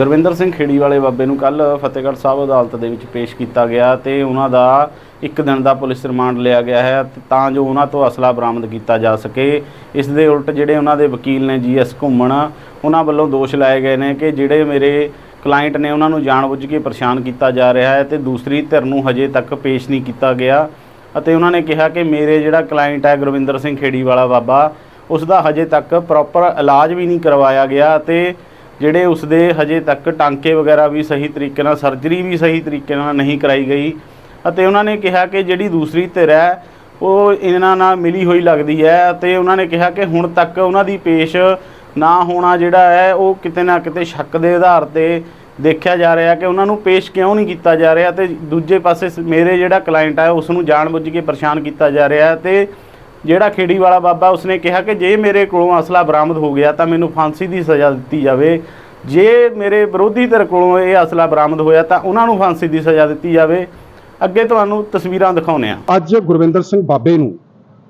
ਗੁਰਵਿੰਦਰ ਸਿੰਘ ਖੇੜੀ ਵਾਲੇ ਬਾਬੇ ਨੂੰ ਕੱਲ ਫਤਿਹਗੜ੍ਹ ਸਾਹਿਬ ਅਦਾਲਤ ਦੇ ਵਿੱਚ ਪੇਸ਼ ਕੀਤਾ ਗਿਆ ਤੇ ਉਹਨਾਂ ਦਾ ਇੱਕ ਦਿਨ ਦਾ ਪੁਲਿਸ ਰਿਮਾਂਡ ਲਿਆ ਗਿਆ ਹੈ ਤਾਂ ਜੋ ਉਹਨਾਂ ਤੋਂ ਅਸਲਾ ਬਰਾਮਦ ਕੀਤਾ ਜਾ ਸਕੇ। ਇਸ ਦੇ ਉਲਟ ਜਿਹੜੇ ਉਹਨਾਂ ਦੇ ਵਕੀਲ ਨੇ ਜੀਐਸ ਘੁੰਮਣ, ਉਹਨਾਂ ਵੱਲੋਂ ਦੋਸ਼ ਲਾਏ ਗਏ ਨੇ ਕਿ ਜਿਹੜੇ ਮੇਰੇ ਕਲਾਇੰਟ ਨੇ ਉਹਨਾਂ ਨੂੰ ਜਾਣਬੁੱਝ ਕੇ ਪਰੇਸ਼ਾਨ ਕੀਤਾ ਜਾ ਰਿਹਾ ਹੈ ਤੇ ਦੂਸਰੀ ਧਿਰ ਨੂੰ ਹਜੇ ਤੱਕ ਪੇਸ਼ ਨਹੀਂ ਕੀਤਾ ਗਿਆ। ਅਤੇ ਉਹਨਾਂ ਨੇ ਕਿਹਾ ਕਿ ਮੇਰੇ ਜਿਹੜਾ ਕਲਾਇੰਟ ਹੈ ਗੁਰਵਿੰਦਰ ਸਿੰਘ ਖੇੜੀ ਵਾਲਾ ਬਾਬਾ, ਉਸ ਦਾ ਹਜੇ ਤੱਕ ਪ੍ਰੋਪਰ ਇਲਾਜ ਵੀ ਨਹੀਂ ਕਰਵਾਇਆ ਗਿਆ ਤੇ ਜਿਹੜੇ ਉਸ ਦੇ ਹਜੇ ਤੱਕ ਟਾਂਕੇ ਵਗੈਰਾ ਵੀ ਸਹੀ ਤਰੀਕੇ ਨਾਲ, ਸਰਜਰੀ ਵੀ ਸਹੀ ਤਰੀਕੇ ਨਾਲ ਨਹੀਂ ਕਰਾਈ ਗਈ ਅਤੇ ਉਹਨਾਂ ਨੇ ਕਿਹਾ ਕਿ ਜਿਹੜੀ ਦੂਸਰੀ ਧਿਰ ਹੈ, ਉਹ ਇਹਨਾਂ ਨਾਲ ਮਿਲੀ ਹੋਈ ਲੱਗਦੀ ਹੈ ਅਤੇ ਉਹਨਾਂ ਨੇ ਕਿਹਾ ਕਿ ਹੁਣ ਤੱਕ ਉਹਨਾਂ ਦੀ ਪੇਸ਼ ਨਾ ਹੋਣਾ ਜਿਹੜਾ ਹੈ, ਉਹ ਕਿਤੇ ਨਾ ਕਿਤੇ ਸ਼ੱਕ ਦੇ ਆਧਾਰ ਤੇ ਦੇਖਿਆ ਜਾ ਰਿਹਾ ਕਿ ਉਹਨਾਂ ਨੂੰ ਪੇਸ਼ ਕਿਉਂ ਨਹੀਂ ਕੀਤਾ ਜਾ ਰਿਹਾ ਤੇ ਦੂਜੇ ਪਾਸੇ ਮੇਰੇ ਜਿਹੜਾ ਕਲਾਇੰਟ ਹੈ ਉਸ ਨੂੰ ਜਾਣਬੁੱਝ ਕੇ ਪਰੇਸ਼ਾਨ ਕੀਤਾ ਜਾ ਰਿਹਾ ਹੈ ਤੇ ਜਿਹੜਾ ਖੇੜੀ ਵਾਲਾ ਬਾਬਾ, ਉਸਨੇ ਕਿਹਾ ਕਿ ਜੇ ਮੇਰੇ ਕੋਲੋਂ ਅਸਲਾ ਬਰਾਮਦ ਹੋ ਗਿਆ ਤਾਂ ਮੈਨੂੰ ਫਾਂਸੀ ਦੀ ਸਜ਼ਾ ਦਿੱਤੀ ਜਾਵੇ। ਜੇ ਮੇਰੇ ਵਿਰੋਧੀ ਧਿਰ ਕੋਲੋਂ ਇਹ ਅਸਲਾ ਬਰਾਮਦ ਹੋਇਆ ਤਾਂ ਉਹਨਾਂ ਨੂੰ ਫਾਂਸੀ ਦੀ ਸਜ਼ਾ ਦਿੱਤੀ ਜਾਵੇ। ਅੱਗੇ ਤੁਹਾਨੂੰ ਤਸਵੀਰਾਂ ਦਿਖਾਉਂਦੇ ਆ ਅੱਜ ਗੁਰਵਿੰਦਰ ਸਿੰਘ ਬਾਬੇ ਨੂੰ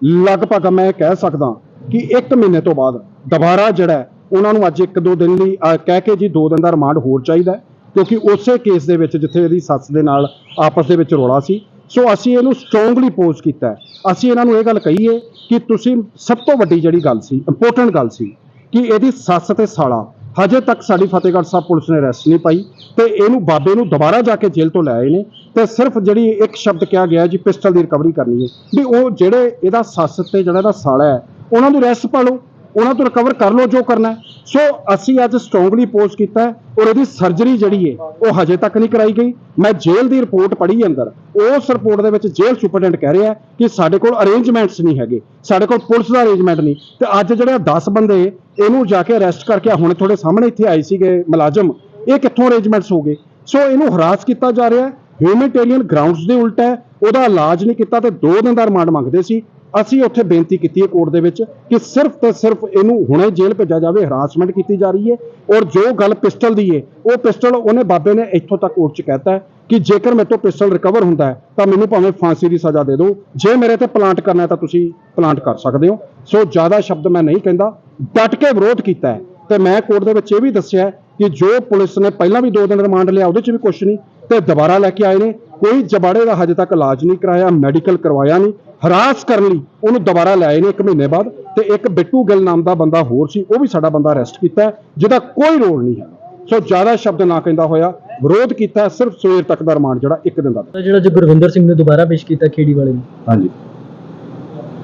ਲਗਭਗ ਮੈਂ ਇਹ ਕਹਿ ਸਕਦਾ ਕਿ 1 ਮਹੀਨੇ ਤੋਂ ਬਾਅਦ ਦੁਬਾਰਾ ਜਿਹੜਾ ਉਹਨਾਂ ਨੂੰ ਅੱਜ ਇੱਕ ਦੋ ਦਿਨ ਲਈ ਕਹਿ ਕੇ ਜੀ ਦੋ ਦਿਨ ਦਾ ਰਿਮਾਂਡ ਹੋਰ ਚਾਹੀਦਾ ਕਿਉਂਕਿ ਉਸੇ ਕੇਸ ਦੇ ਵਿੱਚ ਜਿੱਥੇ ਇਹਦੀ ਸੱਸ ਦੇ ਨਾਲ ਆਪਸ ਦੇ ਵਿੱਚ ਰੌਲਾ ਸੀ ਸੋ ਅਸੀਂ ਇਹਨੂੰ ਸਟਰੋਂਗਲੀ ਪੋਜ਼ ਕੀਤਾ ਅਸੀਂ ਇਹਨਾਂ ਨੂੰ ਇਹ ਗੱਲ ਕਹੀਏ ਕਿ ਤੁਸੀਂ ਸਭ ਤੋਂ ਵੱਡੀ ਜਿਹੜੀ ਗੱਲ ਸੀ ਇੰਪੋਰਟੈਂਟ ਗੱਲ ਸੀ, ਕਿ ਇਹਦੀ ਸੱਸ ਤੇ ਸਾਲਾ, ਹਜੇ ਤੱਕ ਸਾਡੀ ਫਤਿਹਗੜ੍ਹ ਸਾਹਿਬ ਪੁਲਿਸ ਨੇ ਅਰੈਸਟ ਨਹੀਂ ਪਾਈ ਤੇ ਇਹਨੂੰ ਬਾਬੇ ਨੂੰ ਦੁਬਾਰਾ ਜਾ ਕੇ ਜੇਲ੍ਹ ਤੋਂ ਲੈ ਆਏ ਨੇ ਤੇ ਸਿਰਫ ਜਿਹੜੀ ਇੱਕ ਸ਼ਬਦ ਕਿਹਾ ਗਿਆ ਜੀ ਪਿਸਟਲ ਦੀ ਰਿਕਵਰੀ ਕਰਨੀ ਹੈ। ਵੀ ਉਹ ਜਿਹੜੇ ਇਹਦਾ ਸੱਸ ਤੇ ਜਿਹੜਾ ਇਹਦਾ ਸਾਲਾ ਹੈ, ਉਹਨਾਂ ਨੂੰ ਅਰੈਸਟ ਪਾ ਲਓ, ਉਹਨਾਂ ਤੋਂ ਰਿਕਵਰ ਕਰ ਲਓ ਜੋ ਕਰਨਾ ਸੋ ਅਸੀਂ ਅੱਜ ਸਟਰੋਂਗਲੀ ਪੋਸਟ ਕੀਤਾ ਔਰ ਇਹਦੀ ਸਰਜਰੀ ਜਿਹੜੀ ਹੈ, ਉਹ ਹਜੇ ਤੱਕ ਨਹੀਂ ਕਰਾਈ ਗਈ। ਮੈਂ ਜੇਲ੍ਹ ਦੀ ਰਿਪੋਰਟ ਪੜ੍ਹੀ ਅੰਦਰ। ਉਸ ਰਿਪੋਰਟ ਦੇ ਵਿੱਚ ਜੇਲ੍ਹ ਸੁਪਰਡੈਂਟ ਕਹਿ ਰਿਹਾ ਕਿ ਸਾਡੇ ਕੋਲ ਅਰੇਂਜਮੈਂਟਸ ਨਹੀਂ ਹੈਗੇ। ਸਾਡੇ ਕੋਲ ਪੁਲਿਸ ਦਾ ਅਰੇਂਜਮੈਂਟ ਨਹੀਂ। ਤੇ ਅੱਜ ਜਿਹੜੇ 10 ਬੰਦੇ, ਇਹਨੂੰ ਜਾ ਕੇ ਅਰੈਸਟ ਕਰਕੇ ਹੁਣ ਤੁਹਾਡੇ ਸਾਹਮਣੇ ਇੱਥੇ ਆਏ ਸੀਗੇ ਮੁਲਾਜ਼ਮ, ਇਹ ਕਿੱਥੋਂ ਅਰੇਂਜਮੈਂਟਸ ਹੋ ਗਏ? ਸੋ ਇਹਨੂੰ ਹਰਾਸ ਕੀਤਾ ਜਾ ਰਿਹਾ ਹੈ। ਹਿਊਮੈਨਿਟੇਰੀਅਨ ਗਰਾਊਂਡਸ ਦੇ ਉਲਟ ਹੈ। ਉਹਦਾ ਇਲਾਜ ਨਹੀਂ ਕੀਤਾ ਤੇ 2 ਦਿਨ ਦਾ ਰਿਮਾਂਡ ਮੰਗਦੇ ਸੀ। ਅਸੀਂ ਉੱਥੇ ਬੇਨਤੀ ਕੀਤੀ ਹੈ ਕੋਰਟ ਦੇ ਵਿੱਚ ਕਿ ਸਿਰਫ ਤੇ ਸਿਰਫ ਇਹਨੂੰ ਹੁਣੇ ਜੇਲ੍ਹ ਭੇਜਿਆ ਜਾਵੇ ਹਰਾਸਮੈਂਟ ਕੀਤੀ ਜਾ ਰਹੀ ਹੈ ਔਰ ਜੋ ਗੱਲ ਪਿਸਟਲ ਦੀ ਹੈ, ਉਹ ਪਿਸਟਲ ਉਹਨੇ ਬਾਬੇ ਨੇ ਇੱਥੋਂ ਤੱਕ ਕੋਰਟ 'ਚ ਕਹਿਤਾ ਹੈ ਕਿ ਜੇਕਰ ਮੇਰੇ ਤੋਂ ਪਿਸਟਲ ਰਿਕਵਰ ਹੁੰਦਾ ਹੈ, ਤਾਂ ਮੈਨੂੰ ਭਾਵੇਂ ਫਾਂਸੀ ਦੀ ਸਜ਼ਾ ਦੇ ਦਿਓ। ਜੇ ਮੇਰੇ ਤੇ ਪਲਾਂਟ ਕਰਨਾ ਹੈ, ਤਾਂ ਤੁਸੀਂ ਪਲਾਂਟ ਕਰ ਸਕਦੇ ਹੋ। ਸੋ ਜ਼ਿਆਦਾ ਸ਼ਬਦ ਮੈਂ ਨਹੀਂ ਕਹਿੰਦਾ। ਡਟ ਕੇ ਵਿਰੋਧ ਕੀਤਾ ਹੈ ਤੇ ਮੈਂ ਕੋਰਟ ਦੇ ਵਿੱਚ ਇਹ ਵੀ ਦੱਸਿਆ ਕਿ ਜੋ ਪੁਲਿਸ ਨੇ ਪਹਿਲਾਂ ਵੀ 2 ਦਿਨ ਰਿਮਾਂਡ ਲਿਆ, ਉਹਦੇ 'ਚ ਵੀ ਕੁਝ ਨਹੀਂ। ਤੇ ਦੁਬਾਰਾ ਲੈ ਕੇ ਆਏ ਨੇ। ਕੋਈ ਜਬਾੜੇ ਦਾ ਹਜੇ ਤੱਕ ਇਲਾਜ ਨਹੀਂ ਕਰਾਇਆ, ਮੈਡੀਕਲ ਕਰਵਾਇਆ ਨਹੀਂ। ਹਰਾਸ ਕਰਨ ਲਈ ਉਹਨੂੰ ਦੁਬਾਰਾ ਲੈ ਆਏ ਨੇ 1 ਮਹੀਨੇ ਬਾਅਦ ਤੇ ਇੱਕ ਬਿੱਟੂ ਗਿੱਲ ਨਾਮ ਦਾ ਬੰਦਾ ਹੋਰ ਸੀ ਉਹ ਵੀ ਸਾਡਾ ਬੰਦਾ ਅਰੈਸਟ ਕੀਤਾ ਜਿਹਦਾ ਕੋਈ ਰੋਲ ਨਹੀਂ ਹੈ। ਸੋ ਜ਼ਿਆਦਾ ਸ਼ਬਦ ਨਾ ਕਹਿੰਦਾ ਹੋਇਆ ਵਿਰੋਧ ਕੀਤਾ ਸਿਰਫ ਸਵੇਰ ਤੱਕ ਦਾ ਰਿਮਾਂਡ ਜਿਹੜਾ ਇੱਕ ਦਿਨ ਦਾ ਤਾਂ ਜਿਹੜਾ ਜੋ ਗੁਰਵਿੰਦਰ ਸਿੰਘ ਨੇ ਦੁਬਾਰਾ ਪੇਸ਼ ਕੀਤਾ ਖੇੜੀ ਵਾਲੇ ਨੂੰ। ਹਾਂਜੀ।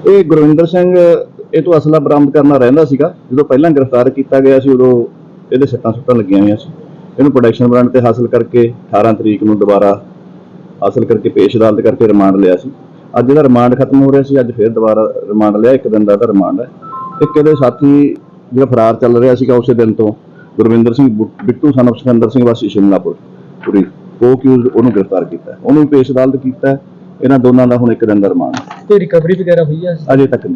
ਇਹ ਗੁਰਵਿੰਦਰ ਸਿੰਘ ਇਹ ਤੋਂ ਅਸਲਾ ਬਰਾਮਦ ਕਰਨਾ ਰਹਿੰਦਾ ਸੀਗਾ। ਜਦੋਂ ਪਹਿਲਾਂ ਗ੍ਰਿਫਤਾਰ ਕੀਤਾ ਗਿਆ ਸੀ ਉਦੋਂ ਇਹਦੇ ਸੱਟਾਂ ਸੁੱਟਾਂ ਲੱਗੀਆਂ ਹੋਈਆਂ ਸੀ। ਇਹਨੂੰ ਪ੍ਰੋਡਕਸ਼ਨ ਬ੍ਰਾਂਡ ਤੇ ਹਾਸਲ ਕਰਕੇ 18 ਤਰੀਕ ਨੂੰ ਦੁਬਾਰਾ ਹਾਸਲ ਕਰਕੇ ਪੇਸ਼ ਅਦਾਲਤ ਕਰਕੇ ਰਿਮਾਂਡ ਲਿਆ ਸੀ। ਅੱਜ ਇਹਦਾ ਰਿਮਾਂਡ ਖਤਮ ਹੋ ਰਿਹਾ ਸੀ ਅੱਜ ਫਿਰ ਦੁਬਾਰਾ ਰਿਮਾਂਡ ਲਿਆ ਇੱਕ ਦਿਨ ਦਾ ਇਹਦਾ ਰਿਮਾਂਡ ਹੈ ਇੱਕ ਇਹਦੇ ਸਾਥੀ ਜਿਹੜਾ ਫਰਾਰ ਚੱਲ ਰਿਹਾ ਸੀਗਾ ਉਸੇ ਦਿਨ ਤੋਂ ਗੁਰਵਿੰਦਰ ਸਿੰਘ ਬਿੱਟੂ ਸਨ of ਸਿਕੰਦਰ ਸਿੰਘ ਵਾਸੀ ਸ਼ਿਮਲਾਪੁਰ ਪੂਰੀ ਉਹ ਕਿਉਂ ਉਹਨੂੰ ਗ੍ਰਿਫਤਾਰ ਕੀਤਾ। ਉਹਨੂੰ ਪੇਸ਼ ਅਦਾਲਤ ਕੀਤਾ। ਇਹਨਾਂ ਦੋਨਾਂ ਦਾ ਹੁਣ ਇੱਕ ਦਿਨ ਦਾ ਰਿਮਾਂਡ। ਕੋਈ ਰਿਕਵਰੀ ਵਗੈਰਾ ਹੋਈ ਹੈ ਅਜੇ ਤੱਕ ਨਹੀਂ